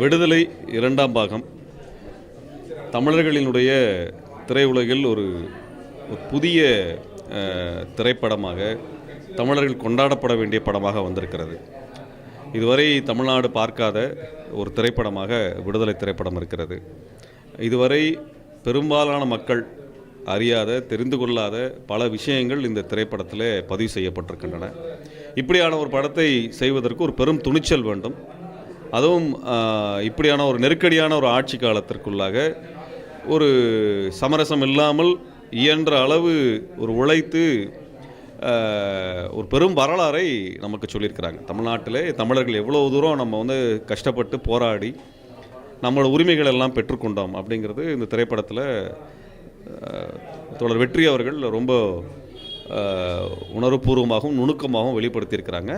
விடுதலை இரண்டாம் பாகம். தமிழர்களினுடைய திரையுலகில் ஒரு புதிய திரைப்படமாக தமிழர்கள் கொண்டாடப்பட வேண்டிய படமாக வந்திருக்கிறது. இதுவரை தமிழ்நாடு பார்க்காத ஒரு திரைப்படமாக விடுதலை திரைப்படம் இருக்கிறது. இதுவரை பெரும்பாலான மக்கள் அறியாத தெரிந்து கொள்ளாத பல விஷயங்கள் இந்த திரைப்படத்தில் பதிவு செய்யப்பட்டிருக்கின்றன. இப்படியான ஒரு படத்தை செய்வதற்கு ஒரு பெரும் துணிச்சல் வேண்டும். அதுவும் இப்படியான ஒரு நெருக்கடியான ஒரு ஆட்சி காலத்திற்குள்ளாக ஒரு சமரசம் இல்லாமல் இயன்ற அளவு ஒரு உழைத்து ஒரு பெரும் வரலாறை நமக்கு சொல்லியிருக்கிறாங்க. தமிழ்நாட்டிலே தமிழர்கள் எவ்வளோ தூரம் நம்ம வந்து கஷ்டப்பட்டு போராடி நம்மளோட உரிமைகள் எல்லாம் பெற்றுக்கொண்டோம் அப்படிங்கிறது இந்த திரைப்படத்தில் தொடர் வெற்றி அவர்கள் ரொம்ப உணர்வுபூர்வமாகவும் நுணுக்கமாகவும் வெளிப்படுத்தியிருக்கிறாங்க.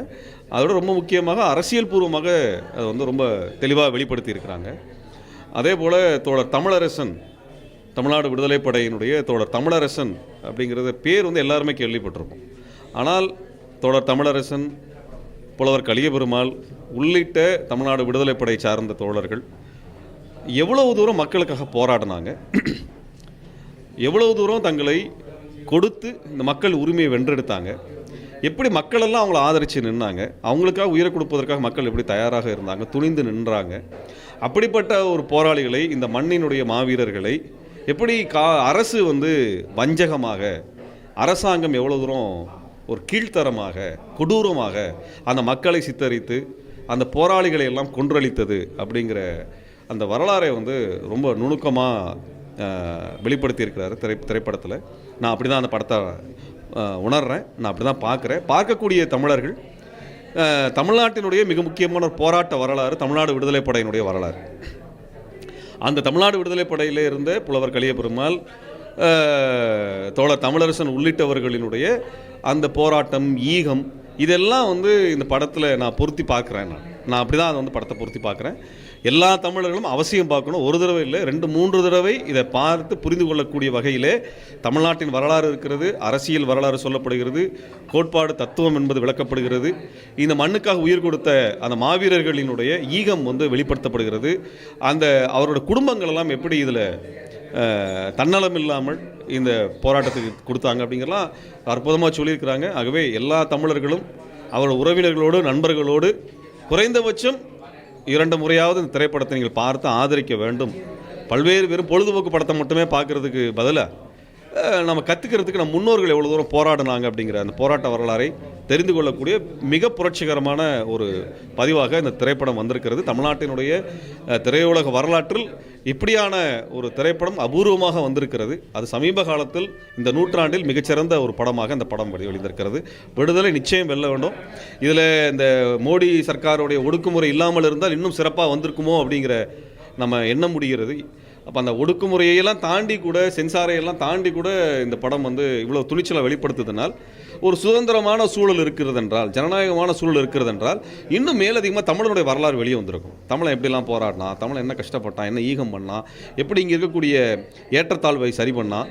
அதோட ரொம்ப முக்கியமாக அரசியல் பூர்வமாக அதை வந்து ரொம்ப தெளிவாக வெளிப்படுத்தியிருக்கிறாங்க. அதே போல் தோழர் தமிழரசன் தமிழ்நாடு விடுதலை படையினுடைய தோழர் தமிழரசன் அப்படிங்கிறத பேர் வந்து எல்லாருமே கேள்விப்பட்டிருக்கும் ஆனால் தோழர் தமிழரசன் புலவர் கலியபெருமாள் உள்ளிட்ட தமிழ்நாடு விடுதலை படை சார்ந்த தோழர்கள் எவ்வளவு தூரம் மக்களுக்காக போராடினாங்க? எவ்வளவு தூரம் தங்களை கொடுத்து இந்த மக்கள் உரிமையை வென்றெடுத்தாங்க. எப்படி மக்களெல்லாம் அவங்கள ஆதரித்து நின்னாங்க? அவங்களுக்காக உயிரை கொடுப்பதற்காக மக்கள் எப்படி தயாராக இருந்தாங்க? துணிந்து நின்றாங்க. அப்படிப்பட்ட ஒரு போராளிகளை இந்த மண்ணினுடைய மாவீரர்களை எப்படி கா அரசு வந்து வஞ்சகமாக அரசாங்கம் எவ்வளோ தூரம் ஒரு கீழ்த்தரமாக கொடூரமாக அந்த மக்களை சித்தரித்து அந்த போராளிகளை எல்லாம் கொன்றளித்தது அப்படிங்கிற அந்த வரலாறை வந்து ரொம்ப நுணுக்கமாக வெளிப்படுத்தியிருக்கிறாரு திரை திரைப்படத்தில். நான் அப்படி தான் அந்த படத்தை உணர்கிறேன் உணர்றேன். நான் அப்படி தான் பார்க்குறேன். பார்க்கக்கூடிய தமிழர்கள் தமிழ்நாட்டினுடைய மிக முக்கியமான ஒரு போராட்ட வரலாறு தமிழ்நாடு விடுதலை படையினுடைய வரலாறு. அந்த தமிழ்நாடு விடுதலை படையில் இருந்த புலவர் கலியபெருமாள் தோழர் தமிழரசன் உள்ளிட்டவர்களினுடைய அந்த போராட்டம் ஈகம் இதெல்லாம் வந்து இந்த படத்தில் நான் பொருத்தி பார்க்குறேன் நான். நான் அப்படி தான் அதை வந்து படத்தை பொருத்தி பார்க்குறேன். எல்லா தமிழர்களும் அவசியம் பார்க்கணும். ஒரு தடவை இல்லை ரெண்டு மூன்று தடவை இதை பார்த்து புரிந்து கொள்ளக்கூடிய வகையிலே தமிழ்நாட்டின் வரலாறு இருக்கிறது அரசியல் வரலாறு சொல்லப்படுகிறது கோட்பாடு தத்துவம் என்பது விளக்கப்படுகிறது. இந்த மண்ணுக்காக உயிர் கொடுத்த அந்த மாவீரர்களினுடைய ஈகம் வந்து வெளிப்படுத்தப்படுகிறது. அந்த அவரோட குடும்பங்கள் எல்லாம் எப்படி இதில் தன்னலம் இல்லாமல் இந்த போராட்டத்துக்கு கொடுத்தாங்க அப்படிங்கிறலாம் அற்புதமாக சொல்லியிருக்கிறாங்க. ஆகவே எல்லா தமிழர்களும் அவரோட உறவினர்களோடு நண்பர்களோடு குறைந்தபட்சம் இரண்டு முறையாவது இந்த திரைப்படத்தை நீங்கள் பார்த்து ஆதரிக்க வேண்டும். பல்வேறு வெறும் பொழுதுபோக்கு படத்தை மட்டுமே பார்க்கறதுக்கு பதிலாக நம்ம கற்றுக்கிறதுக்கு நம்ம முன்னோர்கள் எவ்வளோ தூரம் போராடினாங்க அப்படிங்கிற அந்த போராட்ட வரலாறை தெரிந்து கொள்ளக்கூடிய மிக புரட்சிகரமான ஒரு பதிவாக இந்த திரைப்படம் வந்திருக்கிறது. தமிழ்நாட்டினுடைய திரையுலக வரலாற்றில் இப்படியான ஒரு திரைப்படம் அபூர்வமாக வந்திருக்கிறது. அது சமீப காலத்தில் இந்த நூற்றாண்டில் மிகச்சிறந்த ஒரு படமாக இந்த படம் வெளி- வெளிவந்திருக்கிறது. விடுதலை நிச்சயம் வெல்ல வேண்டும். இதில் இந்த மோடி சர்க்காருடைய ஒடுக்குமுறை இல்லாமல் இருந்தால் இன்னும் சிறப்பாக வந்திருக்குமோ அப்படிங்கிற நம்ம எண்ண முடிகிறது. அப்போ அந்த ஒடுக்குமுறையெல்லாம் தாண்டி கூட சென்சாரையெல்லாம் தாண்டி கூட இந்த படம் வந்து இவ்வளோ துணிச்சலை வெளிப்படுத்துதுனால் ஒரு சுதந்திரமான சூழல் இருக்கிறது என்றால் ஜனநாயகமான சூழல் இருக்கிறது என்றால் இன்னும் மேலதிகமாக தமிழனுடைய வரலாறு வெளியே வந்திருக்கும். தமிழன் எப்படிலாம் போராடினா தமிழன் என்ன கஷ்டப்பட்டான் என்ன ஈகம் பண்ணான் எப்படி இங்கே இருக்கக்கூடிய ஏற்றத்தாழ்வை சரி பண்ணான்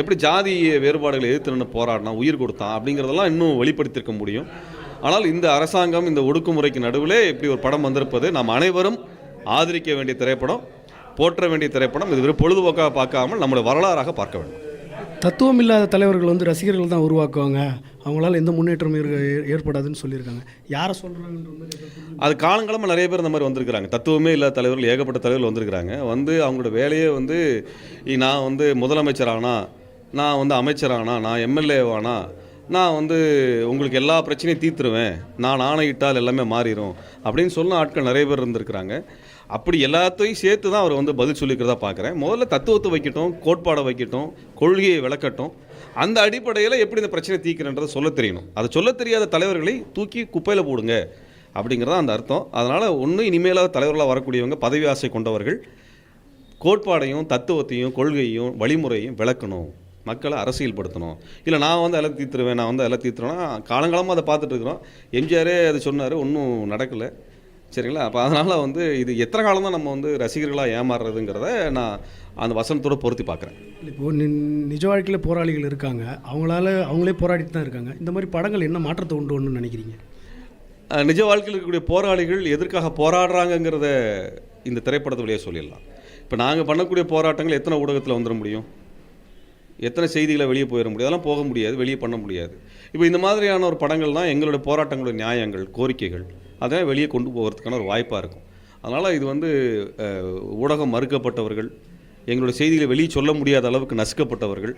எப்படி ஜாதி வேறுபாடுகளை எதிர்த்து நின்று போராடினா உயிர் கொடுத்தான் அப்படிங்கிறதெல்லாம் இன்னும் வெளிப்படுத்தியிருக்க முடியும். ஆனால் இந்த அரசாங்கம் இந்த ஒடுக்குமுறைக்கு நடுவிலே இப்படி ஒரு படம் வந்திருப்பது நாம் அனைவரும் ஆதரிக்க வேண்டிய திரைப்படம். போற்ற வேண்டிய திரைப்படம். இது வெறும் பொழுதுபோக்காக பார்க்காமல் நம்முடைய வரலாறாக பார்க்க வேண்டும். தத்துவம் இல்லாத தலைவர்கள் வந்து ரசிகர்கள் தான் உருவாக்குவாங்க. அவங்களால எந்த முன்னேற்றமும் ஏற்படாதுன்னு சொல்லியிருக்காங்க. யாரை சொல்கிறாங்கன்ற ஏதாவது அது காலங்காலமாக நிறைய பேர் இந்த மாதிரி வந்திருக்கிறாங்க. தத்துவமே இல்லாத தலைவர்கள் ஏகப்பட்ட தலைவர்கள் வந்திருக்கிறாங்க. வந்து அவங்களோட வேலையே வந்து நான் வந்து முதலமைச்சரானா நான் வந்து அமைச்சரானா நான் எம்எல்ஏவானா நான் வந்து உங்களுக்கு எல்லா பிரச்சனையும் தீர்த்துருவேன். நான் ஆணையிட்டால் எல்லாமே மாறிடும் அப்படின்னு சொன்ன ஆட்கள் நிறைய பேர் இருந்திருக்கிறாங்க. அப்படி எல்லாத்தையும் சேர்த்து தான் அவர் வந்து பதில் சொல்லிக்கிறதா பார்க்குறேன். முதல்ல தத்துவத்தை வைக்கட்டும் கோட்பாடை வைக்கட்டும் கொள்கையை விளக்கட்டும். அந்த அடிப்படையில் எப்படி இந்த பிரச்சனை தீக்கிறன்றதை சொல்ல தெரியணும். அதை சொல்ல தெரியாத தலைவர்களை தூக்கி குப்பையில் போடுங்க அப்படிங்கிறதா அந்த அர்த்தம். அதனால் ஒன்றும் இனிமேலாக தலைவர்களாக வரக்கூடியவங்க பதவி ஆசை கொண்டவர்கள் கோட்பாடையும் தத்துவத்தையும் கொள்கையும் வழிமுறையும் விளக்கணும். மக்களை அரசியல்படுத்தணும். இல்லை நான் வந்து எல்லாம் தீர்த்துருவேன் நான் வந்து எல்லாம் தீர்த்துறேன்னா காலங்காலமாக அதை பார்த்துட்டு இருக்கிறோம். எம்ஜிஆரே அது சொன்னார் ஒன்றும் நடக்கலை. சரிங்களா? அப்போ அதனால் வந்து இது எத்தனை காலம் தான் நம்ம வந்து ரசிகர்களாக ஏமாறுறதுங்கிறத நான் அந்த வசனத்தோட பொருத்தி பார்க்குறேன் இப்போ நி நிஜ வாழ்க்கையில் போராளிகள் இருக்காங்க. அவங்களால அவங்களே போராடிட்டு தான் இருக்காங்க. இந்த மாதிரி படங்கள் என்ன மாற்றத்தை உண்டு ஒன்று நினைக்கிறீங்க? நிஜ வாழ்க்கையில் இருக்கக்கூடிய போராளிகள் எதற்காக போராடுறாங்கங்கிறத இந்த திரைப்படத்து வழியாக சொல்லிடலாம். இப்போ நாங்கள் பண்ணக்கூடிய போராட்டங்கள் எத்தனை ஊடகத்தில் வந்துட முடியும்? எத்தனை செய்திகளை வெளியே போயிட முடியும்? அதெல்லாம் போக முடியாது வெளியே பண்ண முடியாது. இப்போ இந்த மாதிரியான ஒரு படங்கள் தான் எங்களுடைய போராட்டங்களுடைய நியாயங்கள் கோரிக்கைகள். அதை வெளியே கொண்டு போகிறதுக்கான ஒரு வாய்ப்பாக இருக்கும். அதனால் இது வந்து ஊடகம் மறுக்கப்பட்டவர்கள் எங்களுடைய செய்திகளை வெளியே சொல்ல முடியாத அளவுக்கு நசுக்கப்பட்டவர்கள்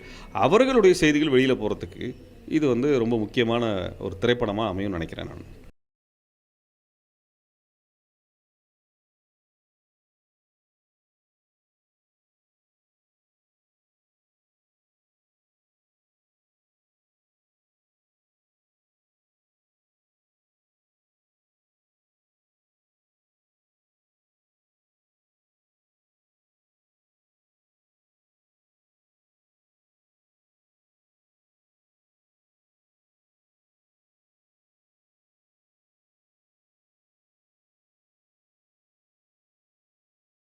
அவர்களுடைய செய்திகள் வெளியில் போகிறதுக்கு இது வந்து ரொம்ப முக்கியமான ஒரு திரைப்படமாக அமையும் நினைக்கிறேன் நான்.